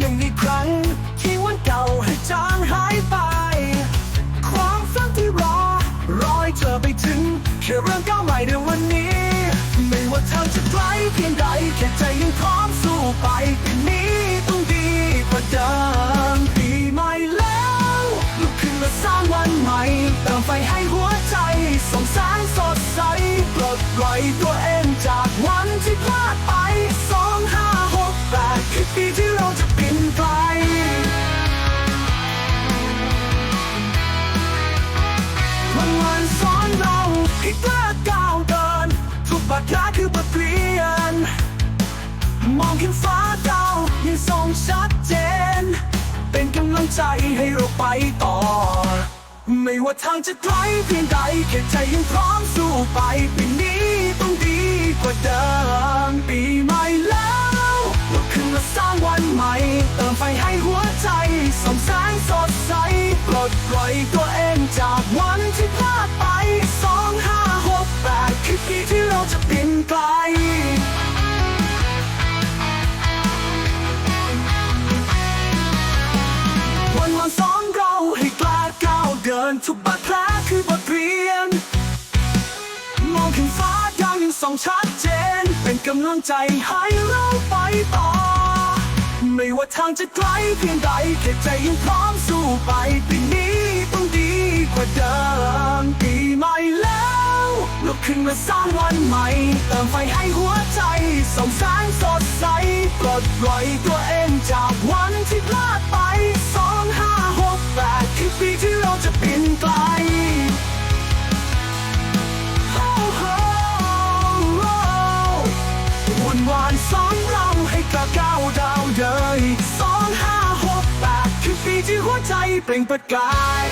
บหนึ่งอีกครั้งที่วันเก่าให้จางหายไป ความฝันที่รอ รอให้เธอไปถึงแค่เรื่องก้าวใหม่ในวันนี้ ไม่ว่าเธอจะไกลเพียงใดแค่ใจยังพร้อมสู้ มองขึ้นฟ้าดาวยังส่องชัดเจน เป็นกำลังใจให้เราไปต่อ ไม่ว่าทางจะไกลเพียงใดแค่ใจยังพร้อมสู้ไปปีนี้ต้องดีกว่าเดิมปีใหม่แล้วลุกขึ้นมาสร้างวันใหม่ เติมไฟให้หัวใจส่องแสงสดใสปลดปล่อยตัวเองจากวันที่ ทุกบาดแผลคือบทเรียน มองขึ้นฟ้าดาวยังส่องชัดเจน เป็นกำลังใจให้เราไปต่อ ไม่ว่าทางจะไกลเพียงใดแค่ใจยังพร้อมสู้ไปปีนี้ต้องดีกว่าเดิมปีใหม่แล้วลุกขึ้นมาสร้างวันใหม่ เติมไฟให้หัวใจส่องแสงสดใสปลดปล่อยตัวเอง สองเราให้กล้าก้าวดาวเดยสองห้าหกแปดคือปีที่หัวใจเปล่งประกาย